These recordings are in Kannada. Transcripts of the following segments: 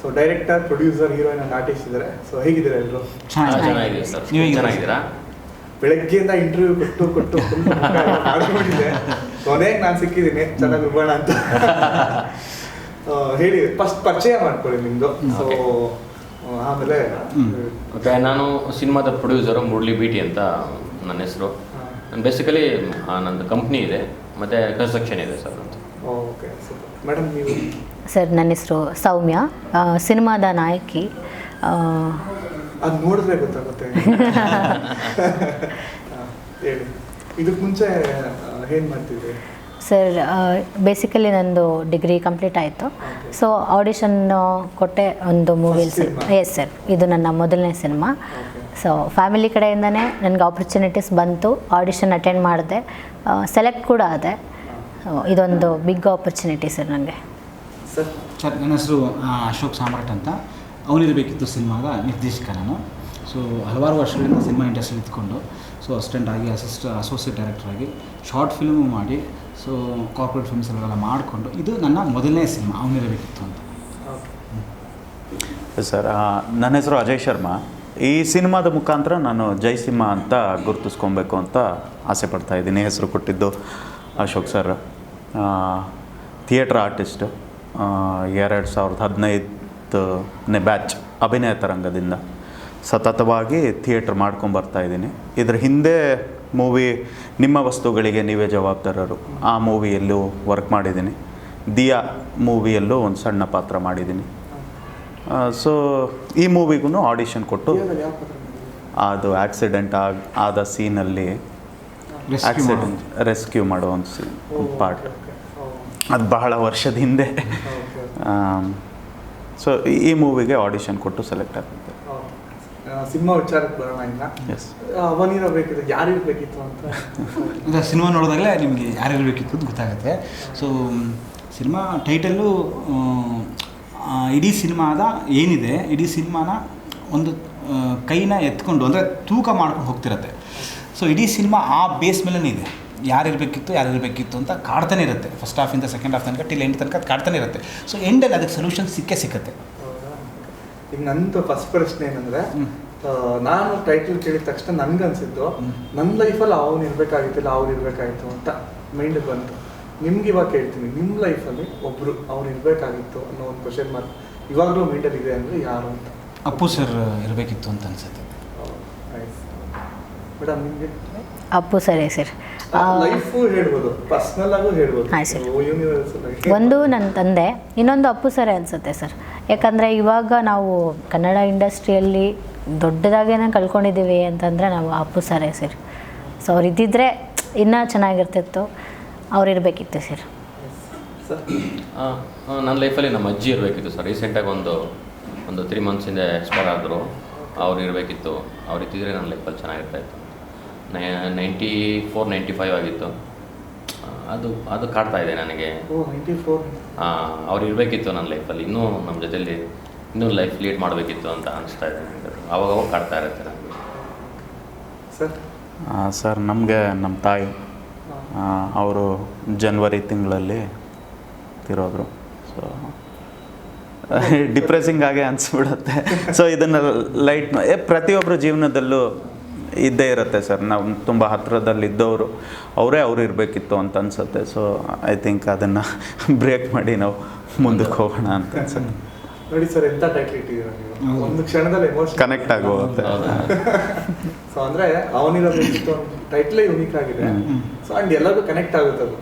So director producer heroine and artist ಇದ್ದಾರೆ ಸೊ ಹೇಗಿದ್ದೀರಾ ಎಲ್ಲರೂ ಚೆನ್ನಾಗಿದೆ ಸರ್. ನೀವು? ಚೆನ್ನಾಗಿದ್ದೀರಾ? ಬೆಳಗ್ಗೆಯಿಂದ ಇಂಟರ್ವ್ಯೂ ಕೊಟ್ಟು ಕೊಟ್ಟು ಮಾಡ್ಕೊಂಡಿದ್ದೆ. ಕೊನೆಗೆ ನಾನು ಸಿಕ್ಕಿದ್ದೀನಿ. ಚೆನ್ನಾಗಿ ರುಬೋಣ ಅಂತ. ಹೇಳಿ ಫಸ್ಟ್ ಪರಿಚಯ ಮಾಡ್ಕೊಳ್ಳಿ ನಿಮ್ಮದು ಸೊ ಆಮೇಲೆ. ಓಕೆ ನಾನು ಸಿನಿಮಾದ ಪ್ರೊಡ್ಯೂಸರ್ ಮುರಳಿ ಬಿಟಿ ಅಂತ ನನ್ನ ಹೆಸರು. ನಾನು ಬೇಸಿಕಲಿ ನಂದು ಕಂಪ್ನಿ ಇದೆ. ಮತ್ತು ಕನ್ಸ್ಟ್ರಕ್ಷನ್ ಇದೆ ಸರ್ ಅಂತ. ಓಕೆ ಮೇಡಮ್ ನೀವು? ಸರ್ ನನ್ನ ಹೆಸರು ಸೌಮ್ಯ. ಸಿನಿಮಾದ ನಾಯಕಿ. ಅದು ನೋಡಿದ್ರೆ ಗೊತ್ತಾಗುತ್ತೆ. ಹೇಳಿ. ಇದಕ್ಕೆ ಮುಂಚೆ ಏನು ಮಾಡ್ತಿದ್ರಿ? ಸರ್ ಬೇಸಿಕಲಿ ನಂದು ಡಿಗ್ರಿ ಕಂಪ್ಲೀಟ್ ಆಯಿತು. ಸೊ ಆಡಿಷನ್ ಕೊಟ್ಟೆ ಒಂದು ಮೂವಿಲಿ First ಎಸ್ ಸರ್ ಇದು ನನ್ನ ಮೊದಲನೇ ಸಿನಿಮಾ. ಸೊ ಫ್ಯಾಮಿಲಿ ಕಡೆಯಿಂದನೇ ನನಗೆ ಆಪರ್ಚುನಿಟೀಸ್ ಬಂತು ಆಡಿಷನ್ ಅಟೆಂಡ್ ಮಾಡಿದೆ. ಸೆಲೆಕ್ಟ್ ಕೂಡ ಆದೆ. ಇದೊಂದು ಬಿಗ್ ಆಪರ್ಚುನಿಟಿ ಸರ್ ನನಗೆ ಸರ್ ಸರ್ ನನ್ನ ಹೆಸರು ಅಶೋಕ್ ಸಾಮ್ರಾಟ್ ಅಂತ. ಅವನಿರಬೇಕಿತ್ತು ಸಿನಿಮಾದ ನಿರ್ದೇಶಕ ನಾನು. ಸೊ ಹಲವಾರು ವರ್ಷಗಳಿಂದ ಸಿನಿಮಾ ಇಂಡಸ್ಟ್ರಿ ಇದ್ಕೊಂಡು ಸೊ ಅಸಿಸ್ಟೆಂಟ್ ಆಗಿ ಅಸಿಸ್ಟ್ ಅಸೋಸಿಯೇಟ್ ಡೈರೆಕ್ಟರ್ ಆಗಿ ಶಾರ್ಟ್ ಫಿಲ್ಮು ಮಾಡಿ ಸೊ ಕಾರ್ಪೊರೇಟ್ ಫಿಲ್ಮ್ಸ್ ಎಲ್ಲ ಮಾಡಿಕೊಂಡು ಇದು ನನ್ನ ಮೊದಲನೇ ಸಿನಿಮಾ ಅವನಿರಬೇಕಿತ್ತು ಅಂತ. ಸರ್ ನನ್ನ ಹೆಸರು ಅಜಯ್ ಶರ್ಮಾ. ಈ ಸಿನಿಮಾದ ಮುಖಾಂತರ ನಾನು ಜೈಸಿಂಹ ಅಂತ ಗುರುತಿಸ್ಕೊಬೇಕು ಅಂತ ಆಸೆ ಪಡ್ತಾ ಇದ್ದೀನಿ. ಹೆಸರು ಕೊಟ್ಟಿದ್ದು ಅಶೋಕ್ ಸರ್. ಥಿಯೇಟ್ರ್ ಆರ್ಟಿಸ್ಟ್ ಎರಡು ಸಾವಿರದ ಹದಿನೈದನೇ ಬ್ಯಾಚ್ ಅಭಿನಯ ತರಂಗದಿಂದ ಸತತವಾಗಿ ಥಿಯೇಟ್ರ್ ಮಾಡ್ಕೊಂಬರ್ತಾ ಇದ್ದೀನಿ. ಇದ್ರ ಹಿಂದೆ ಮೂವಿ ನಿಮ್ಮ ವಸ್ತುಗಳಿಗೆ ನೀವೇ ಜವಾಬ್ದಾರರು. ಆ ಮೂವಿಯಲ್ಲೂ ವರ್ಕ್ ಮಾಡಿದ್ದೀನಿ. ದಿಯಾ ಮೂವಿಯಲ್ಲೂ ಒಂದು ಸಣ್ಣ ಪಾತ್ರ ಮಾಡಿದ್ದೀನಿ. ಸೊ ಈ ಮೂವಿಗೂ ಆಡಿಷನ್ ಕೊಟ್ಟು? ಅದು ಆಕ್ಸಿಡೆಂಟ್ ಆಗ ಆದ ಸೀನಲ್ಲಿ ಆಕ್ಸಿಡೆಂಟ್ ರೆಸ್ಕ್ಯೂ ಮಾಡೋ ಒಂದು ಸೀನ್ ಒಂದು ಪಾರ್ಟ್ ಅದು ಬಹಳ ವರ್ಷದ ಹಿಂದೆ ಸೊ ಈ ಮೂವಿಗೆ ಆಡಿಷನ್ ಕೊಟ್ಟು ಸೆಲೆಕ್ಟ್ ಆಗುತ್ತೆ ಸಿನಿಮಾ ವಿಚಾರಕ್ಕೆ ಬರೋಣ ಎಸ್ ಅವನಿರಬೇಕಿತ್ತು ಯಾರು ಇರಬೇಕಿತ್ತು ಅಂತ. ಸಿನಿಮಾ ನೋಡಿದಾಗಲೇ ನಿಮಗೆ ಯಾರಿರಬೇಕಿತ್ತು ಅಂತ ಗೊತ್ತಾಗುತ್ತೆ. ಸೊ ಸಿನಿಮಾ ಟೈಟಲ್ಲು ಇಡೀ ಸಿನಿಮಾದ ಏನಿದೆ ಇಡೀ ಸಿನಿಮಾನ ಒಂದು ಕೈನ ಎತ್ಕೊಂಡು ಅಂದರೆ ತೂಕ ಮಾಡ್ಕೊಂಡು ಹೋಗ್ತಿರತ್ತೆ. ಸೊ ಇಡೀ ಸಿನಿಮಾ ಆ ಬೇಸ್ ಮೇಲೇ ಇದೆ. ಯಾರಿರಬೇಕಿತ್ತು ಯಾರಿರಬೇಕಿತ್ತು ಅಂತ ಕಾಡ್ತಾನೆ ಇರುತ್ತೆ. ಫಸ್ಟ್ ಹಾಫಿಂದ ಸೆಕೆಂಡ್ ಹಾಫ್ ತನಕ ಟಿಲ್ ಎಂಡ್ ತನಕ ಅದು ಕಾಡ್ತಾನೆ ಇರುತ್ತೆ. ಸೊ ಎಂಡಲ್ಲಿ ಅದಕ್ಕೆ ಸೊಲ್ಯೂಷನ್ ಸಿಕ್ಕೇ ಸಿಕ್ಕತ್ತೆ? ಈಗ ನಂದು ಫಸ್ಟ್ ಪ್ರಶ್ನೆ ಏನಂದ್ರೆ ನಾನು ಟೈಟಲ್ ಕೇಳಿದ ತಕ್ಷಣ ನನ್ಗನ್ಸಿದ್ದು. ನನ್ನ ಲೈಫಲ್ಲಿ ಅವ್ನು ಇರ್ಬೇಕಾಗಿತ್ತಿಲ್ಲ ಅವ್ರು ಇರಬೇಕಾಗಿತ್ತು ಅಂತ ಮೈಂಡ್ ಬಂತು. ನಿಮ್ಗೆ ಇವಾಗ ಕೇಳ್ತೀನಿ ನಿಮ್ಮ ಲೈಫಲ್ಲಿ ಒಬ್ರು ಅವ್ನು ಇರ್ಬೇಕಾಗಿತ್ತು ಅನ್ನೋ ಒಂದು ಕ್ವಶನ್ ಮಾರ್ಕ್ ಇವಾಗಲೂ ಮೀಟರ್ ಇದೆ ಅಂದ್ರೆ ಯಾರು ಅಂತ? ಅಪ್ಪು ಸರ್ ಇರಬೇಕಿತ್ತು ಅಂತ ಅನ್ಸುತ್ತೆ. ಮೇಡಮ್ ನಿಮಗೆ? ಅಪ್ಪು ಸರಿ ಸರ್ ಆ, ಲೈಫು ಹೇಳ್ಬೋದು ಪರ್ಸ್ನಲ್ ಆಗು ಹೇಳ್ಬೋದು. ಹಾಂ, ಸರ್. ಯೂನಿವರ್ಸಲ್ ಒಂದು ನನ್ನ ತಂದೆ ಇನ್ನೊಂದು ಅಪ್ಪು ಸರ್ ಅನ್ಸುತ್ತೆ ಸರ್ ಯಾಕಂದರೆ ಇವಾಗ ನಾವು ಕನ್ನಡ ಇಂಡಸ್ಟ್ರಿಯಲ್ಲಿ ದೊಡ್ಡದಾಗೇನ ಕಳ್ಕೊಂಡಿದ್ದೀವಿ ಅಂತಂದರೆ ನಾವು ಅಪ್ಪು ಸರೇ ಸರ್ ಸೊ ಅವ್ರು ಇದ್ದಿದ್ರೆ ಇನ್ನೂ ಚೆನ್ನಾಗಿರ್ತಿತ್ತು. ಅವ್ರು ಇರಬೇಕಿತ್ತು ಸರ್. ಸರ್ ಆ, ಆ, ನನ್ನ ಲೈಫಲ್ಲಿ ನಮ್ಮ ಅಜ್ಜಿ ಇರಬೇಕಿತ್ತು ಸರ್. ರೀಸೆಂಟಾಗಿ ಒಂದು ಒಂದು ತ್ರೀ ಮಂತ್ಸಿಂದ ಎಕ್ಸ್ಪೈರ್ ಆದರು. ಅವ್ರು ಇರಬೇಕಿತ್ತು. ಅವ್ರು ಇದ್ದಿದ್ರೆ ನನ್ನ ಲೈಫಲ್ಲಿ ಚೆನ್ನಾಗಿರ್ತಾ ಇತ್ತು. ನೈಂಟಿ ಫೋರ್ ನೈಂಟಿ ಫೈವ್ ಆಗಿತ್ತು ಅದು ಅದು ಕಾಡ್ತಾ ಇದೆ ನನಗೆ. ಹಾಂ ಅವ್ರು ಇರಬೇಕಿತ್ತು ನನ್ನ ಲೈಫಲ್ಲಿ ಇನ್ನೂ ನಮ್ಮ ಜೊತೆಲಿ ಇನ್ನೂ ಲೈಫ್ ಲೀಡ್ ಮಾಡಬೇಕಿತ್ತು ಅಂತ ಅನಿಸ್ತಾ ಇದೆ ನನಗೆ. ಅವಾಗ ಕಾಡ್ತಾ ಇರುತ್ತೆ ನನಗೆ. ಸರ್. ಸರ್ ನಮಗೆ ನಮ್ಮ ತಾಯಿ ಅವರು ಜನ್ವರಿ ತಿಂಗಳಲ್ಲಿ ತಿರೋದ್ರು. ಸೊ ಡಿಪ್ರೆಸಿಂಗ್ ಆಗೇ ಅನಿಸ್ಬಿಡುತ್ತೆ. ಸೊ ಇದನ್ನು ಲೈಟ್ ಪ್ರತಿಯೊಬ್ಬರ ಜೀವನದಲ್ಲೂ ಇದ್ದೇ ಇರುತ್ತೆ ಸರ್. ನಾವು ತುಂಬ ಹತ್ತಿರದಲ್ಲಿದ್ದವರು ಅವರೇ ಅವ್ರು ಇರಬೇಕಿತ್ತು ಅಂತ ಅನಿಸುತ್ತೆ. ಸೊ ಐ ಥಿಂಕ್ ಅದನ್ನು ಬ್ರೇಕ್ ಮಾಡಿ ನಾವು ಮುಂದಕ್ಕೆ ಹೋಗೋಣ ಅಂತ ಅನ್ಸುತ್ತೆ. ನೋಡಿ ಸರ್ ಎಂತ ಟೈಟ್ಲ್ ಇಟ್ಟಿದ್ದೀರಾ ನೀವು? ಒಂದು ಕ್ಷಣದಲ್ಲಿ ಎಮೋಷನ್ ಕನೆಕ್ಟ್ ಆಗೋಗುತ್ತೆ? ಸೊ ಅಂದ್ರೆ ಅವನಿರೋ ಟೈಟ್ಲೇ ಯುನೀಕ್ ಆಗಿದೆ. ಸೊ ಅಂಡ್ ಎಲ್ಲರಿಗೂ ಕನೆಕ್ಟ್ ಆಗುತ್ತೆ ಅದು.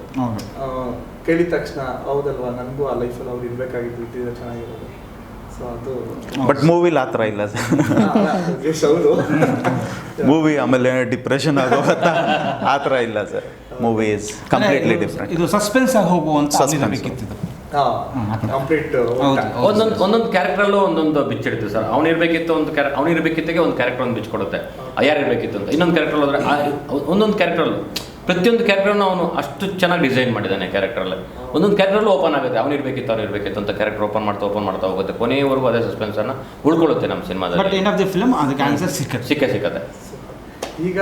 ಕೇಳಿದ ತಕ್ಷಣ ಹೌದಲ್ವಾ ನನಗೂ ಆ ಲೈಫಲ್ಲಿ ಅವ್ರು ಇರಬೇಕಾಗಿತ್ತು ಇಟ್ಟಿದ್ರೆ ಚೆನ್ನಾಗಿರೋದು. ಸೊ ಅದು ಬಟ್ ಮೂವಿಲಿ ಆ ಥರ ಇಲ್ಲ ಸರ್. ಹೌದು. ಮೂವಿ ಆಮೇಲೆ ಡಿಪ್ರೆಷನ್ ಆಗೋಗತ್ತ ಆ ಥರ ಇಲ್ಲ sir. Movie is completely different ಇದು ಸಸ್ಪೆನ್ಸ್ ಆಗಿ ಹೋಗುವಂತ ಸಸ್ಪೆನ್ಸ್ ಇರಬೇಕಿತ್ತು ಒಂದೊಂದು ಒಂದೊಂದು ಕ್ಯಾರೆಕ್ಟ್ರಲ್ಲೂ ಒಂದೊಂದು ಬಿಚ್ಚಿಡ್ತೀವಿ ಸರ್. ಅವ್ನು ಇರಬೇಕಿತ್ತು ಒಂದು ಕ್ಯಾರೆ ಅವ್ನು ಇರಬೇಕಿತ್ತಿಗೆ ಒಂದು ಕ್ಯಾರೆಕ್ಟರ್ ಒಂದು ಬಿಚ್ಕೊಡುತ್ತೆ. ಯಾರು ಇರಬೇಕಿತ್ತು ಅಂತ. ಇನ್ನೊಂದು ಕ್ಯಾರೆಕ್ಟರ್ ಹೋದ್ರೆ ಆ- ಒಂದೊಂದು ಕ್ಯಾರೆಕ್ಟ್ರಲ್ಲೂ ಪ್ರತಿಯೊಂದು ಕ್ಯಾರೆಕ್ಟರ್ನ ಅವನು ಅಷ್ಟು ಚೆನ್ನಾಗಿ ಡಿಸೈನ್ ಮಾಡಿದ್ದಾನೆ ಕ್ಯಾರೆಕ್ಟ್ರಲ್ಲಿ ಒಂದೊಂದು ಕ್ಯಾರೆಕ್ಟರ್ಲು ಓಪನ್ ಆಗುತ್ತೆ. ಅವ್ನು ಇರಬೇಕಿತ್ತು ಅವ್ನು ಇರಬೇಕಿತ್ತು ಅಂತ ಕ್ಯಾರೆಕ್ಟರ್ ಓಪನ್ ಮಾಡ್ತಾ ಓಪನ್ ಮಾಡ್ತಾ ಹೋಗುತ್ತೆ. ಕೊನೆಯವರೆಗೂ ಅದೇ ಸಸ್ಪೆನ್ಸನ್ನು ಉಳ್ಕೊಳ್ಳುತ್ತೆ ನಮ್ಮ ಬಟ್ ಸಿನಿಮಾದಲ್ಲಿ ಎಂಡ್ ಆಫ್ ದಿ ಫಿಲ್ಮ್ ಅದಕ್ಕೆ ಆನ್ಸರ್ ಸಿಕ್ಕ ಸಿಕ್ಕೇ ಸಿಕ್ಕತ್ತೆ. ಈಗ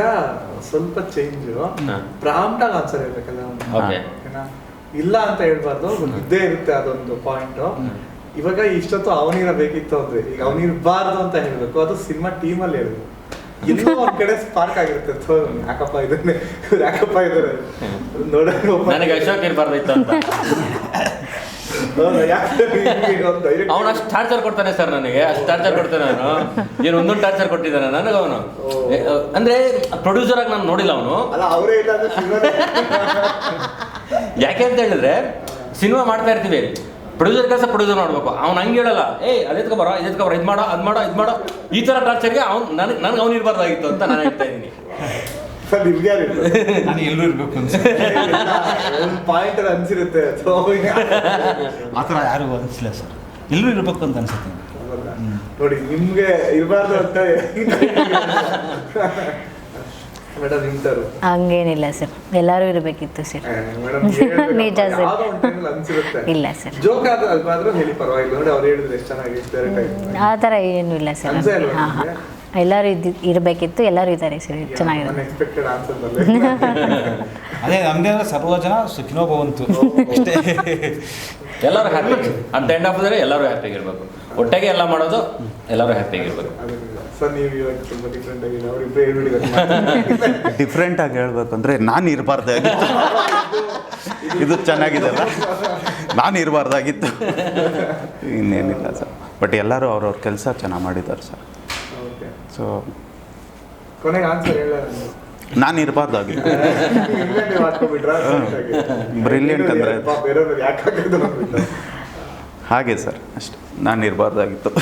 ಸ್ವಲ್ಪ ಚೇಂಜ್ ಪ್ರಾಮ್ಟ್ ಪ್ರಾಂಪ್ಟ್ ಆಗಿ ಆನ್ಸರ್ ಹೇಳ್ಬೇಕಲ್ಲ? ಓಕೆ ಓಕೆನಾ? ಇಲ್ಲ ಅಂತ ಹೇಳ್ಬಾರ್ದು ಒಂದು ಇದ್ದೇ ಇರುತ್ತೆ ಅದೊಂದು ಪಾಯಿಂಟ್ ಇವಾಗ ಇಷ್ಟೊತ್ತು ಅವನಿರಬೇಕಿತ್ತು ಅಂದ್ರೆ ಈಗ ಅವನಿರ್ಬಾರ್ದು ಅಂತ ಹೇಳ್ಬೇಕು. ಅದು ಸಿನಿಮಾ ಟೀಮಲ್ಲಿ ಹೇಳ್ಬೇಕು. ಇನ್ನೂ ಒಂದ್ ಕಡೆ ಸ್ಪಾರ್ಕ್ ಆಗಿರುತ್ತೆ. ಯಾಕಪ್ಪ ಇದನ್ನೇ ಯಾಕಪ್ಪ ಇದಾರೆ ನೋಡೋಕೆ ನನಗೆ ಅಶೋಕ್ ಇರ್ಬಾರ್ದಿತ್ತು ಅಂತ. ಅವನು ಅಷ್ಟು ಟಾರ್ಚರ್ ಕೊಡ್ತಾನೆ ಸರ್ ನನಗೆ ಅಷ್ಟು ಚಾರ್ಜರ್ ಕೊಡ್ತಾನೆ ನಾನು ಏನು ಒಂದೊಂದು ಟಾರ್ಚರ್ ಕೊಟ್ಟಿದ್ದಾನೆ ನನಗೆ ಅವನು. ಅಂದ್ರೆ ಪ್ರೊಡ್ಯೂಸರ್ ಆಗಿ ನಾನು ನೋಡಿಲ್ಲ ಅವನು. ಯಾಕೆ ಅಂತ ಹೇಳಿದ್ರೆ ಸಿನಿಮಾ ಮಾಡ್ತಾ ಇರ್ತೀವಿ. ಪ್ರೊಡ್ಯೂಸರ್ ಕೆಲಸ ಪ್ರೊಡ್ಯೂಸರ್ ಮಾಡ್ಬೇಕು. ಅವ್ನು ಹಂಗೆ ಹೇಳಲ್ಲ ಏ ಅದೇತ್ಕೊ ಬರೋ ಇದೆತ್ಕೊ ಬರೋ ಇದು ಮಾಡೋ ಅದು ಮಾಡೋ ಇದು ಮಾಡೋ. ಈ ಥರ ಟಾರ್ಚರ್ಗೆ ಅವ್ನು ನನಗೆ ನನಗೆ ಅವ್ನು ಇರಬಾರ್ದಾಗಿತ್ತು ಅಂತ ನಾನು ಹೇಳ್ತಾ ಇದ್ದೀನಿ. ಸರ್ ನಿಮ್ಗೆ ಯಾರು ಇರ್ತಾರೆ? ನಾನು ಇರಬೇಕು ಒಂದು ಪಾಯಿಂಟ್ ಅನ್ಸಿರುತ್ತೆ ಸೊ ಆ ಥರ ಯಾರಿಗೂ ಅನಿಸಿಲ್ಲ ಸರ್. ಎಲ್ಲರೂ ಇರಬೇಕು ಅಂತ ಅನ್ಸುತ್ತೆ. ನೋಡಿ ನಿಮ್ಗೆ ಇರಬಾರ್ದು ಅಂತ ಮೇಡಮ್ ಹಂಗೇನಿಲ್ಲ ಸರ್. ಎಲ್ಲರೂ ಇರಬೇಕಿತ್ತು ಸರ್. ನಿಜ ಸರ್. ಇಲ್ಲ ಸರ್. ಜೋಕ್ ಏನು ಅಲ್ವಾದ್ರೂ ಹೇಳಿ ಪರವಾಗಿಲ್ಲ. ನೋಡಿ ಅವ್ರು ಹೇಳಿದ್ರೆ ಎಷ್ಟು ಚೆನ್ನಾಗಿ ಎಷ್ಟು ಡೈರೆಕ್ಟ್ ಆಗಿ ಆ ಥರ ಏನೂ ಇಲ್ಲ ಸರ್. ಹಾಂ? ಎಲ್ಲರೂ ಇದ್ದು ಇರಬೇಕಿತ್ತು ಎಲ್ಲರೂ ಇದ್ದಾರೆ ಸರಿ ಚೆನ್ನಾಗಿದೆ. ಅದೇ ನಮ್ದೇ ಅಂದ್ರೆ ಸರ್ವ ಜನ ಸುಖಿನೋ ಭವಂತು. ಅಷ್ಟೇ. ಎಲ್ಲರೂ happy at the end of ದರೆ ಎಲ್ಲರೂ ಹ್ಯಾಪಿಯಾಗಿರ್ಬೇಕು ಒಟ್ಟಿಗೆ ಎಲ್ಲ ಮಾಡೋದು ಎಲ್ಲರೂ ಹ್ಯಾಪಿಯಾಗಿರ್ಬೇಕು ಸರ್ ನೀವು ಇವಾಗ ತುಂಬ ಡಿಫ್ರೆಂಟ್ ಆಗಿ ಹೇಳ್ಬೇಕು ನಾನು ಇರಬಾರ್ದಾಗಿತ್ತು ಇದು ಚೆನ್ನಾಗಿದೆ ಅಲ್ಲ? ನಾನು ಇರಬಾರ್ದಾಗಿತ್ತು. ಇನ್ನೇನಿಲ್ಲ ಸರ್. ಬಟ್ ಎಲ್ಲರೂ ಅವ್ರವ್ರ ಕೆಲಸ ಚೆನ್ನಾಗಿ ಮಾಡಿದ್ದಾರೆ ಸರ್. ಸೊ ಕೊನೆಗೆ ಆನ್ಸರ್ ಹೇಳ ನಾನು ಇರಬಾರ್ದಾಗಿತ್ತು ಬ್ರಿಲಿಯಂಟ್ ಅಂದರೆ ಹಾಗೆ ಸರ್ ಅಷ್ಟೆ. ನಾನು ಇರಬಾರ್ದಾಗಿತ್ತು